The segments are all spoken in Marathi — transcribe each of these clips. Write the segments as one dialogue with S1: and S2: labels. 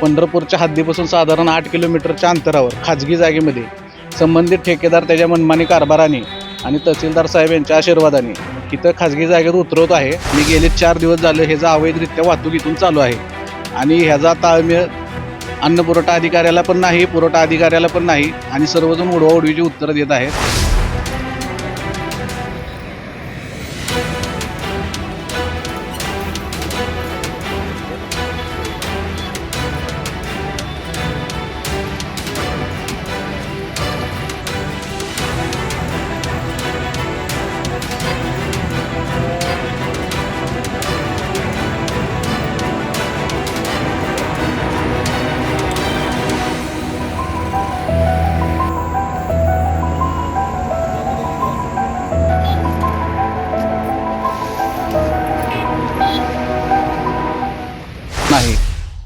S1: पंढरपूरच्या हद्दीपासून साधारण आठ किलोमीटरच्या अंतरावर खाजगी जागेमध्ये. संबंधित ठेकेदार त्याच्या मनमानी कारभाराने आणि तहसीलदार साहेब यांच्या आशीर्वादाने इथं खाजगी जागेत उतरवत आहे. मी गेले चार दिवस झाले ह्याचा अवैधरित्या वाहतूक इथून चालू आहे. आणि ह्याचा ताळमेळ अन्न पुरवठा अधिकाऱ्याला पण नाही पुरवठा अधिकाऱ्याला पण नाही आणि सर्वजण उडवाउडवीची उत्तरं देत आहेत.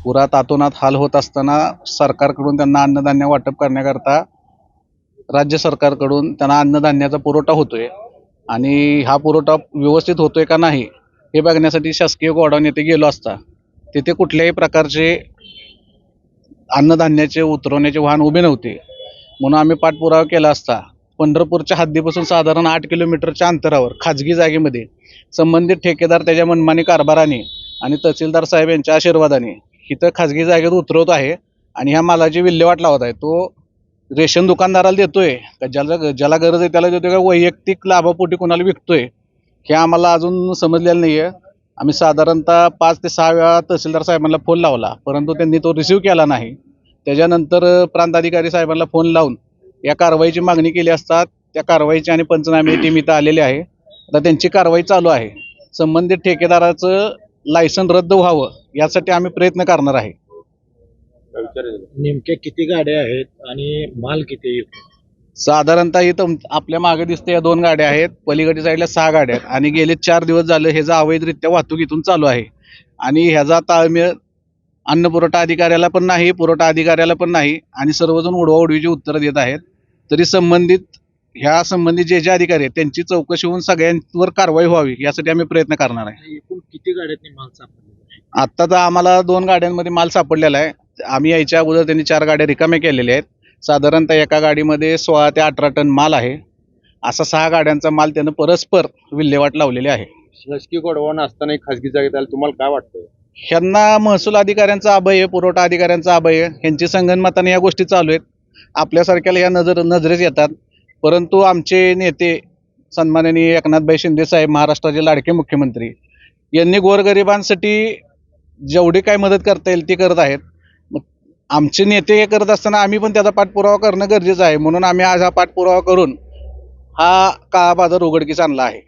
S1: पुरा तातोनात हाल होत असताना सरकारकडून त्यांना अन्नधान्य वाटप करण्याकरता राज्य सरकारकडून त्यांना अन्नधान्याचा पुरवठा होतोय. आणि हा पुरवठा व्यवस्थित होतोय का नाही हे बघण्यासाठी शासकीय गोडाऊन येथे गेलो असता. तिथे कुठल्याही प्रकारचे अन्नधान्याचे उतरवण्याचे वाहन उभे नव्हते. म्हणून आम्ही पाठपुरावा केला असता. पंढरपूरच्या हद्दीपासून साधारण आठ किलोमीटरच्या अंतरावर खाजगी जागेमध्ये संबंधित ठेकेदार त्याच्या मनमानी कारभाराने आणि तहसीलदार साहेब यांच्या आशीर्वादाने इथं खाजगी जागेत उतरवत आहे आणि ह्या मालाची विल्हेवाट लावत आहे. तो रेशन दुकानदाराला देतोय. का ज्याला ज्याला गरज आहे त्याला देतोय का? वैयक्तिक लाभापोटी कोणाला विकतोय? हे आम्हाला अजून समजलेलं नाही आहे आम्ही साधारणतः पाच ते सहा वेळा तहसीलदार साहेबांना फोन लावला. परंतु त्यांनी तो रिसिव्ह केला नाही. त्याच्यानंतर प्रांताधिकारी साहेबांना फोन लावून या कारवाईची मागणी केली असता त्या कारवाईची आणि पंचनामे टीम इथं आलेली आहे. आता त्यांची कारवाई चालू आहे. संबंधित ठेकेदाराचं लायसन रद्द व्हावं यासाठी आम्ही प्रयत्न करणार आहे.
S2: नेमक्या किती गाड्या आहेत आणि माल किती आहे?
S1: साधारणतः इथं आपल्या मागे दिसते या दोन गाड्या आहेत. पलीकडच्या साईडला सहा गाड्या आहेत. आणि गेले चार दिवस झाले ह्याचा अवैधरित्या वाहतूक इथून चालू आहे. आणि ह्याचा ताळमेळ अन्न पुरवठा अधिकाऱ्याला पण नाही पुरवठा अधिकाऱ्याला पण नाही आणि सर्वजण उडवाउडवीची उत्तरं देत आहेत. तरी संबंधित ह्या संबंधित जे जे अधिकारी आहेत त्यांची चौकशी होऊन सगळ्यांवर कारवाई व्हावी यासाठी आम्ही प्रयत्न करणार आहे.
S2: एकूण किती गाड्यातनी माल सापडलेला आहे?
S1: आत्ता तर आम्हाला दोन गाड्यांमध्ये माल सापडलेला आहे. आम्ही यायच्या अगोदर त्यांनी चार गाड्या रिकाम्या केलेल्या आहेत. साधारणतः एका गाडीमध्ये सोळा ते अठरा टन माल आहे. असा सहा गाड्यांचा माल त्यानं परस्पर विल्हेवाट लावलेली आहे.
S3: शासकीय गोडवान असताना एक खासगी जागेत आलं तुम्हाला काय वाटतंय?
S1: ह्यांना महसूल अधिकाऱ्यांचा अभय आहे पुरवठा अधिकाऱ्यांचा अभय आहे ह्यांची संगनमताने या गोष्टी चालू आहेत. आपल्यासारख्याला या नजर नजरेस येतात. परंतु आमचे नेते सन्माननीय एकनाथभाई शिंदे साहेब महाराष्ट्राचे लाडके मुख्यमंत्री यांनी गोरगरिबांसाठी जेवढी काय मदत करता येईल ती करत आहेत. मग आमचे नेते हे करत असताना आम्ही पण त्याचा पाठपुरावा करणं गरजेचं आहे. म्हणून आम्ही आज हा पाठपुरावा करून हा काळा बाजार उघडकीस आणला आहे.